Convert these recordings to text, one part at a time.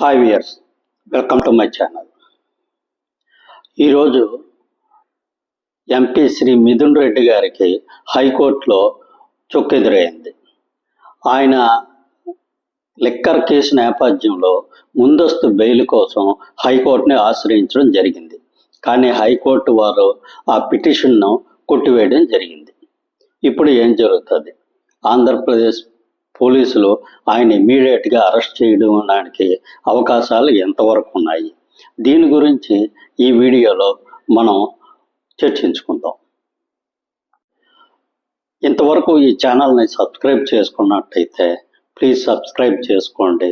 Hi viewers welcome to my channel ఈరోజు MP Shri Mithun Reddy గారికి హైకోర్టులో చొక్కెదురైంది. ఆయన లిక్కర్ కేసు నేపథ్యంలో ముందస్తు బెయిల్ కోసం హైకోర్టుని ఆశ్రయించడం జరిగింది. కానీ హైకోర్టు వారు ఆ పిటిషన్ను కొట్టివేయడం జరిగింది. ఇప్పుడు ఏం జరుగుతుంది? ఆంధ్రప్రదేశ్ పోలీసులు ఆయన ఇమీడియట్గా అరెస్ట్ చేయడానికి అవకాశాలు ఎంతవరకు ఉన్నాయి? దీని గురించి ఈ వీడియోలో మనం చర్చించుకుందాం. ఇంతవరకు ఈ ఛానల్ని సబ్స్క్రైబ్ చేసుకున్నట్టయితే ప్లీజ్ సబ్స్క్రైబ్ చేసుకోండి.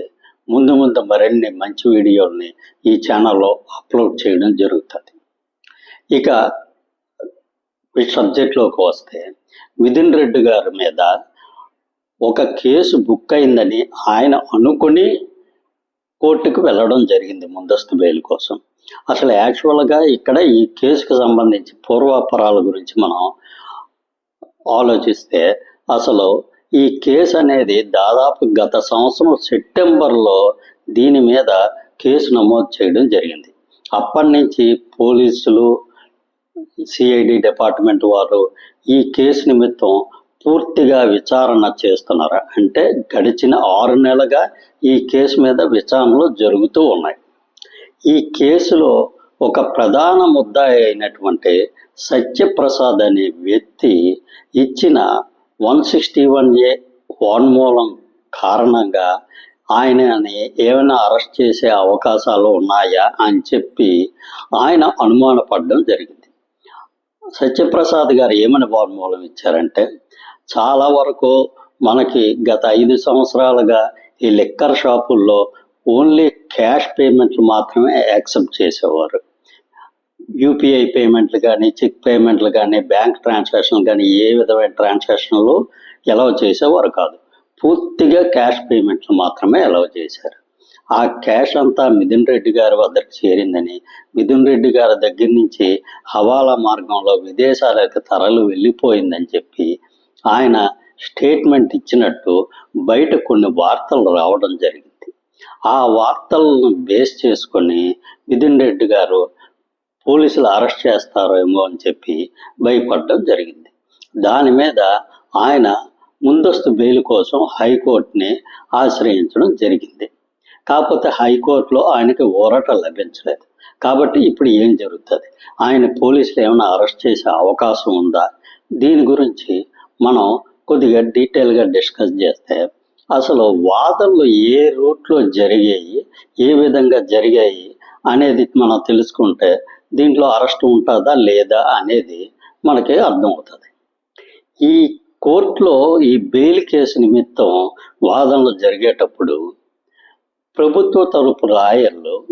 ముందు ముందు మరిన్ని మంచి వీడియోల్ని ఈ ఛానల్లో అప్లోడ్ చేయడం జరుగుతుంది. ఇక ఈ సబ్జెక్ట్లోకి వస్తే మిథున్ రెడ్డి గారి మీద ఒక కేసు బుక్ అయిందని ఆయన అనుకుని కోర్టుకు వెళ్ళడం జరిగింది ముందస్తు బెయిల్ కోసం. అసలు యాక్చువల్గా ఇక్కడ ఈ కేసుకు సంబంధించి పూర్వాపరాల గురించి మనం ఆలోచిస్తే అసలు ఈ కేసు అనేది దాదాపు గత సంవత్సరం సెప్టెంబర్లో దీని మీద కేసు నమోదు చేయడం జరిగింది. అప్పటి నుంచి పోలీసులు సిఐడి డిపార్ట్మెంట్ వారు ఈ కేసు నిమిత్తం పూర్తిగా విచారణ చేస్తున్నారు. అంటే గడిచిన ఆరు నెలలుగా ఈ కేసు మీద విచారణలు జరుగుతూ ఉన్నాయి. ఈ కేసులో ఒక ప్రధాన ముద్దాయి అయినటువంటి సత్యప్రసాద్ అనే వ్యక్తి ఇచ్చిన వన్ సిక్స్టీ వన్ ఏ వాన్మూలం కారణంగా ఆయనని ఏమైనా అరెస్ట్ చేసే అవకాశాలు ఉన్నాయా అని చెప్పి ఆయన అనుమానపడడం జరిగింది. సత్యప్రసాద్ గారు ఏమని వాన్మూలం ఇచ్చారంటే చాలా వరకు మనకి గత ఐదు సంవత్సరాలుగా ఈ లిక్కర్ షాపుల్లో ఓన్లీ క్యాష్ పేమెంట్లు మాత్రమే యాక్సెప్ట్ చేసేవారు. యూపీఐ పేమెంట్లు కానీ చెక్ పేమెంట్లు కానీ బ్యాంక్ ట్రాన్సాక్షన్లు కానీ ఏ విధమైన ట్రాన్సాక్షన్లు ఎలవ్ చేసేవారు కాదు. పూర్తిగా క్యాష్ పేమెంట్లు మాత్రమే ఎలవ్ చేశారు. ఆ క్యాష్ అంతా మిథున్ రెడ్డి గారి వద్దకు చేరిందని మిథున్ రెడ్డి గారి దగ్గర నుంచి హవాలా మార్గంలో విదేశాలకు తరలు వెళ్ళిపోయిందని చెప్పి ఆయన స్టేట్మెంట్ ఇచ్చినట్టు బయట కొన్ని వార్తలు రావడం జరిగింది. ఆ వార్తలను బేస్ చేసుకొని మిథున్ రెడ్డి గారు పోలీసులు అరెస్ట్ చేస్తారేమో అని చెప్పి భయపడడం జరిగింది. దాని మీద ఆయన ముందస్తు బెయిల్ కోసం హైకోర్టుని ఆశ్రయించడం జరిగింది. కాకపోతే హైకోర్టులో ఆయనకి ఊరట లభించలేదు. కాబట్టి ఇప్పుడు ఏం జరుగుతుంది? ఆయన పోలీసులు ఏమైనా అరెస్ట్ చేసే అవకాశం ఉందా? దీని గురించి మనం కొద్దిగా డీటెయిల్గా డిస్కస్ చేస్తే అసలు వాదనలు ఏ రూట్లో జరిగాయి ఏ విధంగా జరిగాయి అనేది మనం తెలుసుకుంటే దీంట్లో అరెస్ట్ ఉంటుందా లేదా అనేది మనకి అర్థమవుతుంది. ఈ కోర్టులో ఈ బెయిల్ కేసు నిమిత్తం వాదనలు జరిగేటప్పుడు ప్రభుత్వ తరపు లాయర్లు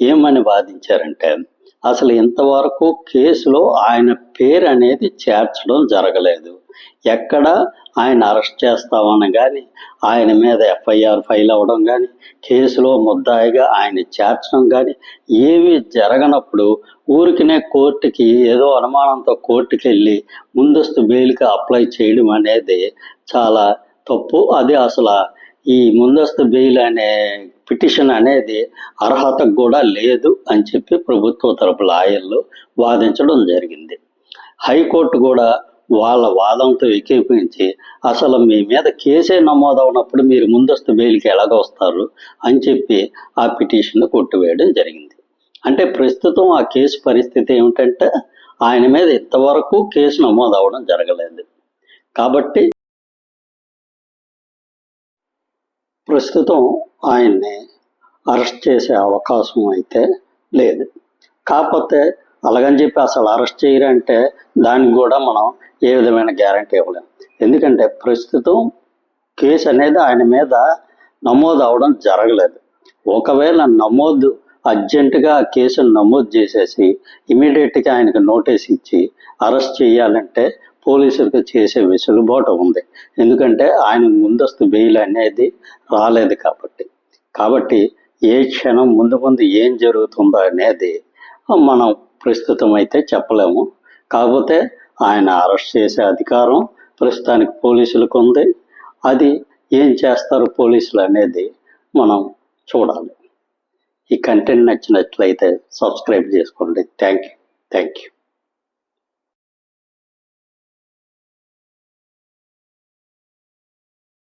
ఏమని వాదించారంటే అసలు ఇంతవరకు కేసులో ఆయన పేరు అనేది చేర్చడం జరగలేదు. ఎక్కడ ఆయన అరెస్ట్ చేస్తామని కానీ ఆయన మీద ఎఫ్ఐఆర్ ఫైల్ అవ్వడం కానీ కేసులో ముద్దాయిగా ఆయన చేర్చడం కానీ ఏమీ జరగనప్పుడు ఊరికినే కోర్టుకి ఏదో అనుమానంతో కోర్టుకి వెళ్ళి ముందస్తు బెయిల్కి అప్లై చేయడం అనేది చాలా తప్పు. అది అసలు ఈ ముందస్తు బెయిల్ అనే పిటిషన్ అనేది అర్హత కూడా లేదు అని చెప్పి ప్రభుత్వ తరపు లాయర్లు వాదించడం జరిగింది. హైకోర్టు కూడా వాళ్ళ వాదంతో ఏకీపించి అసలు మీ మీద కేసే నమోదవునప్పుడు మీరు ముందస్తు బెయిల్కి ఎలాగ వస్తారు అని చెప్పి ఆ పిటిషన్ కొట్టివేయడం జరిగింది. అంటే ప్రస్తుతం ఆ కేసు పరిస్థితి ఏమిటంటే ఆయన మీద ఇంతవరకు కేసు నమోదు అవ్వడం జరగలేదు. కాబట్టి ప్రస్తుతం ఆయన్ని అరెస్ట్ చేసే అవకాశం అయితే లేదు. కాకపోతే అలాగని చెప్పి అసలు అరెస్ట్ చేయరంటే దానికి కూడా మనం ఏ విధమైన గ్యారంటీ ఇవ్వలేము ఎందుకంటే ప్రస్తుతం కేసు అనేది ఆయన మీద నమోదు అవడం జరగలేదు. ఒకవేళ నమోదు అర్జెంటుగా ఆ కేసును నమోదు చేసేసి ఇమీడియట్గా ఆయనకు నోటీస్ ఇచ్చి అరెస్ట్ చేయాలంటే పోలీసులకు చేసే వెసులుబాటు ఉంది. ఎందుకంటే ఆయన ముందస్తు బెయిల్ అనేది రాలేదు కాబట్టి. కాబట్టి ఏ క్షణం ముందు ముందు ఏం జరుగుతుందో అనేది మనం ప్రస్తుతం అయితే చెప్పలేము. కాకపోతే ఆయన అరెస్ట్ చేసే అధికారం ప్రస్తుతానికి పోలీసులకు ఉంది. అది ఏం చేస్తారు పోలీసులు అనేది మనం చూడాలి. ఈ కంటెంట్ నచ్చినట్లయితే సబ్స్క్రైబ్ చేసుకోండి. Thank you. Thank you.